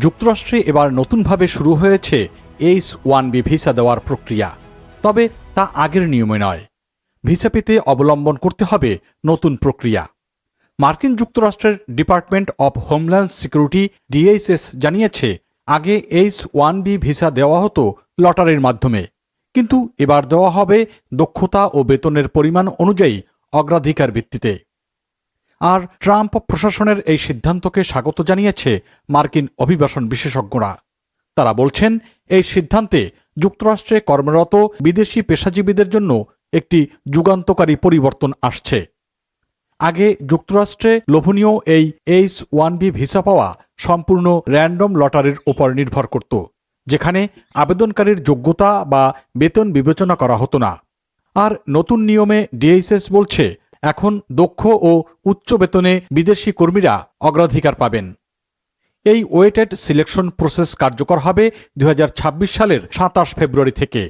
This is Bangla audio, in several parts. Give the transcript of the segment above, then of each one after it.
যুক্তরাষ্ট্রে এবার নতুনভাবে শুরু হয়েছে এইচ ওয়ান বি ভিসা দেওয়ার প্রক্রিয়া। তবে তা আগের নিয়মে নয়। ভিসা পেতে অবলম্বন করতে হবে নতুন প্রক্রিয়া। মার্কিন যুক্তরাষ্ট্রের department of homeland security DHS জানিয়েছে, আগে এইচ ওয়ান বি ভিসা দেওয়া হতো লটারির মাধ্যমে। কিন্তু এবার দেওয়া হবে দক্ষতা ও বেতনের পরিমাণ অনুযায়ী অগ্রাধিকার ভিত্তিতে। আর ট্রাম্প প্রশাসনের এই সিদ্ধান্তকে স্বাগত জানিয়েছে মার্কিন অভিবাসন বিশেষজ্ঞরা। তারা বলছেন, এই সিদ্ধান্তে যুক্তরাষ্ট্রে কর্মরত বিদেশি পেশাজীবীদের জন্য একটি যুগান্তকারী পরিবর্তন আসছে। আগে যুক্তরাষ্ট্রে লোভনীয় এই এইচ ওয়ান বি ভিসা পাওয়া সম্পূর্ণ র্যান্ডম লটারির ওপর নির্ভর করত, যেখানে আবেদনকারীর যোগ্যতা বা বেতন বিবেচনা করা হতো না। আর নতুন নিয়মে ডিএইচএস বলছে এখন দক্ষ ও উচ্চ বেতনে বিদেশি কর্মীরা অগ্রাধিকার পাবেন। এই ওয়েটেড সিলেকশন প্রসেস কার্যকর হবে দু হাজার ছাব্বিশ সালের সাতাশ ফেব্রুয়ারি থেকে।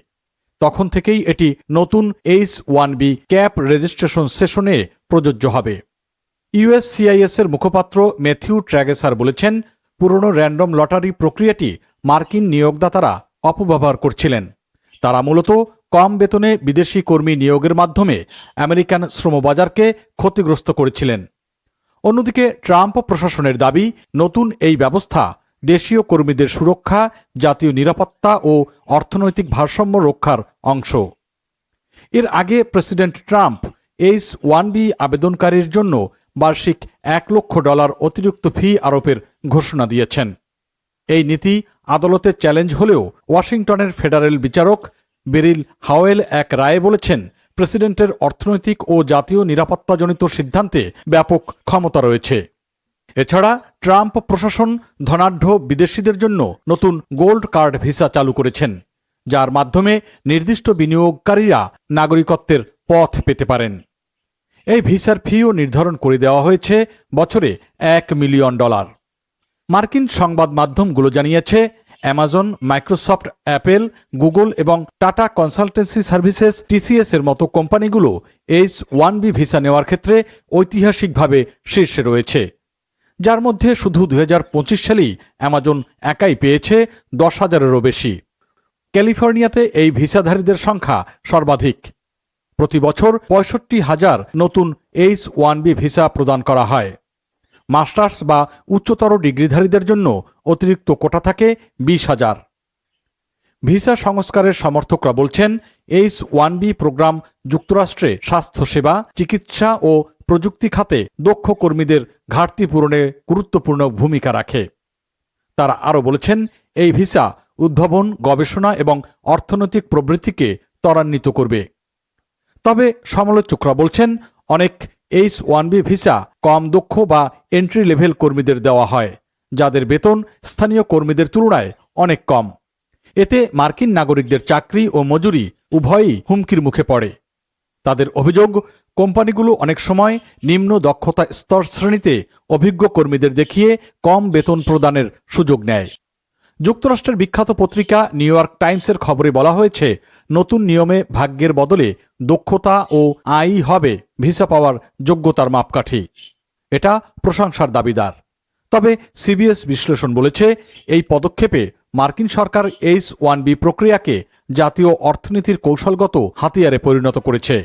তখন থেকেই এটি নতুন H one B cap registration সেশনে প্রযোজ্য হবে। ইউএসসিআইএস এর মুখপাত্র ম্যাথিউ ট্র্যাগেসার বলেছেন, পুরনো র্যান্ডম লটারি প্রক্রিয়াটি মার্কিন নিয়োগদাতারা অপব্যবহার করছিলেন। তারা মূলত কম বেতনে বিদেশি কর্মী নিয়োগের মাধ্যমে আমেরিকান শ্রমবাজারকে ক্ষতিগ্রস্ত করেছিলেন। অন্যদিকে ট্রাম্প প্রশাসনের দাবি, নতুন এই ব্যবস্থা দেশীয় কর্মীদের সুরক্ষা, জাতীয় নিরাপত্তা ও অর্থনৈতিক ভারসাম্য রক্ষার অংশ। এর আগে president Trump H one B আবেদনকারীর জন্য বার্ষিক এক লক্ষ ডলার অতিরিক্ত ফি আরোপের ঘোষণা দিয়েছেন। এই নীতি আদালতে চ্যালেঞ্জ হলেও ওয়াশিংটনের ফেডারেল বিচারক বেরিল হাওয়েল এক রায়ে বলেছেন, প্রেসিডেন্টের অর্থনৈতিক ও জাতীয় নিরাপত্তাজনিত সিদ্ধান্তে ব্যাপক ক্ষমতা রয়েছে। এছাড়া ট্রাম্প প্রশাসন ধনাঢ্য বিদেশিদের জন্য নতুন গোল্ড কার্ড ভিসা চালু করেছেন, যার মাধ্যমে নির্দিষ্ট বিনিয়োগকারীরা নাগরিকত্বের পথ পেতে পারেন। এই ভিসার ফিও নির্ধারণ করে দেওয়া হয়েছে বছরে এক মিলিয়ন ডলার। মার্কিন সংবাদ মাধ্যমগুলো জানিয়েছে অ্যামাজন মাইক্রোসফট অ্যাপেল গুগল এবং টাটা কনসালটেন্সি সার্ভিসেস টিসিএস এর মতো কোম্পানিগুলো এইচ ওয়ান বি ভিসা নেওয়ার ক্ষেত্রে ঐতিহাসিকভাবে শীর্ষে রয়েছে। যার মধ্যে শুধু দু হাজার পঁচিশ সালেই অ্যামাজন একাই পেয়েছে দশ হাজারেরও বেশি। ক্যালিফোর্নিয়াতে এই ভিসাধারীদের সংখ্যা সর্বাধিক। প্রতি বছর পঁয়ষট্টি হাজার নতুন এইচ ওয়ান বি ভিসা প্রদান করা হয়। মাস্টার্স বা উচ্চতর ডিগ্রিধারীদের জন্য অতিরিক্ত কোটা থাকে বিশ হাজার। ভিসা সংস্কারের সমর্থকরা বলছেন, এইচ ওয়ান বি প্রোগ্রাম যুক্তরাষ্ট্রে স্বাস্থ্যসেবা, চিকিৎসা ও প্রযুক্তি খাতে দক্ষ কর্মীদের ঘাটতি পূরণে গুরুত্বপূর্ণ ভূমিকা রাখে। তারা আরও বলেছেন, এই ভিসা উদ্ভাবন, গবেষণা এবং অর্থনৈতিক প্রবৃত্তিকে ত্বরান্বিত করবে। তবে সমালোচকরা বলছেন, অনেক এইচ ওয়ান বি ভিসা কম দক্ষ বা এন্ট্রি লেভেল কর্মীদের দেওয়া হয়, যাদের বেতন স্থানীয় কর্মীদের তুলনায় অনেক কম। এতে মার্কিন নাগরিকদের চাকরি ও মজুরি উভয়ই হুমকির মুখে পড়ে। তাদের অভিযোগ, কোম্পানিগুলো অনেক সময় নিম্ন দক্ষতা স্তর শ্রেণীতে অভিজ্ঞ কর্মীদের দেখিয়ে কম বেতন প্রদানের সুযোগ নেয়। যুক্তরাষ্ট্রের বিখ্যাত পত্রিকা নিউ ইয়র্ক টাইমসের খবরে বলা হয়েছে, নতুন নিয়মে ভাগ্যের বদলে দক্ষতা ও আয়ই হবে ভিসা পাওয়ার যোগ্যতার মাপকাঠি। এটা প্রশংসার দাবিদার। তবে সিবিএস বিশ্লেষণ বলেছে, এই পদক্ষেপে মার্কিন সরকার এইচ ওয়ান বি প্রক্রিয়াকে জাতীয় অর্থনীতির কৌশলগত হাতিয়ারে পরিণত করেছে।